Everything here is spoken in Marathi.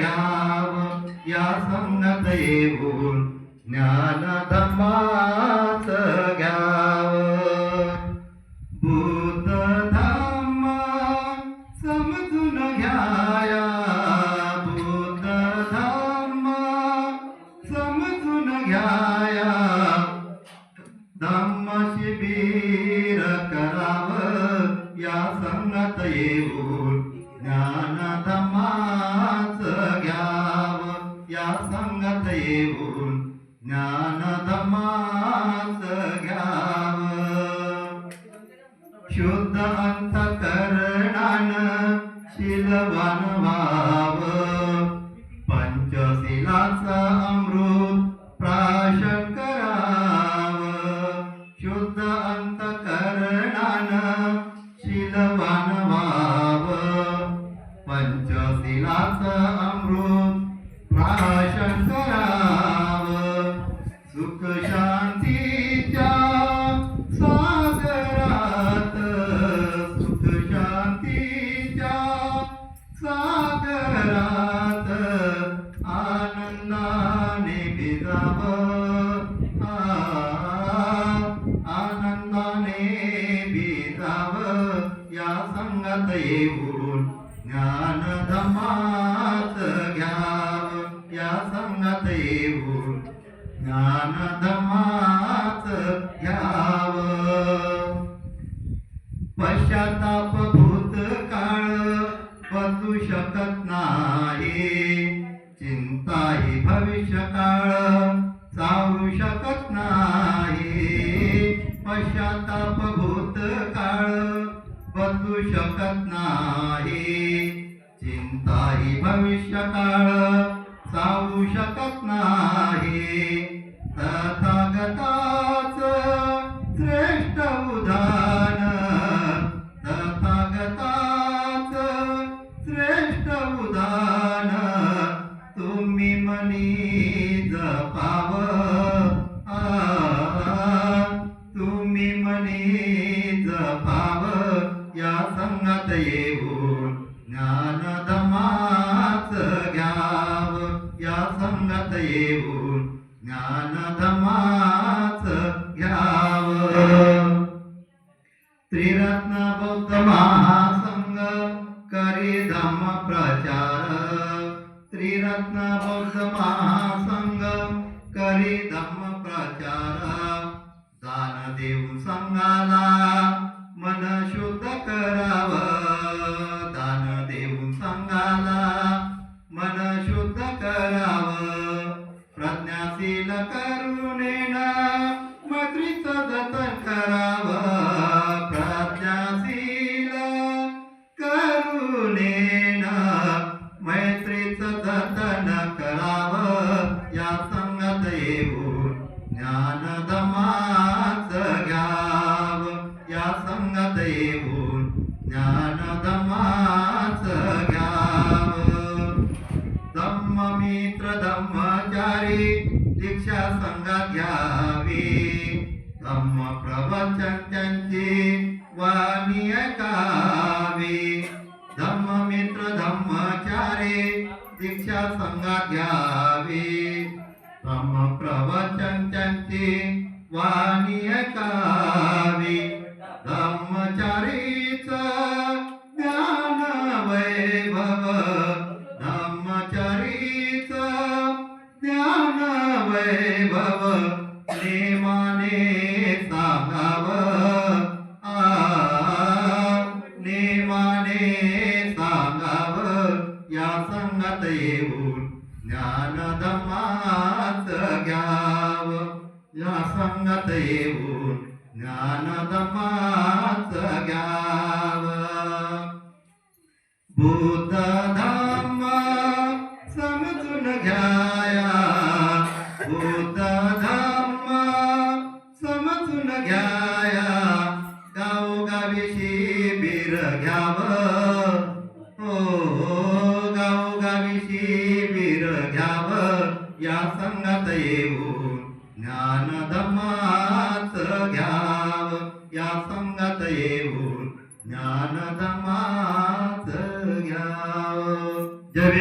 या संगत येऊन देऊन ज्ञान धम्माच घ्याव शुद्ध अंतकरणान शिलवान व्हाव पंचशिलाचा अमृत प्राशन कराव. शुद्ध अंतकरणान शिलवान व्हाव पंचशिलाचा अमृत संगत येऊन ज्ञान धमात घ्याव. या संगत येऊन ज्ञान धमात घ्याव. पश्चाताप भूतकाळ बदलू शकत नाही. चिंता ही भविष्य काळ चावू शकत नाही. पश्चाताप भूत बदलू शकत नाही. चिंता ही भविष्यकाळ चावू शकत नाही. तथागताच श्रेय संगत येऊन ज्ञान धमाच घ्याव. या संगत येऊन ज्ञान धमाच घ्याव. त्रिरत्न बौद्ध महासंघ करी धम प्रचार. त्रिरत्न बौद्ध महासंघ करी धम्म प्रचार. दान देऊ संघाला करावं. प्रज्ञाशील करुणेन मैत्रीच जतन करावं. प्रज्ञाशील करुणेन मैत्रीच जतन करावं. या संगत येऊन ज्ञानदमा धम्म मित्र धम्मचारी दीक्षा संघात घ्यावी धम्म प्रवचन त्यांची वाणी ऐकावी. धम्म मित्र धम्मचारी दीक्षा संघात घ्यावी धम्म प्रवचन त्यांची वाणी ऐकावी. धम्म वैभव नेमाने सांगाव. आ, नेमाने सांगाव. या संगत येऊन ज्ञान धम्माच घ्याव. या संगत येऊन ज्ञान धम्माच घ्याव. बुद्ध धाम समजून घ्या. घ्याव हो, हो गावोगावी वीर घ्याव या संघात येऊन ज्ञान धम्माच घ्याव या संगत येऊन ज्ञानधमाच घ्याव. जय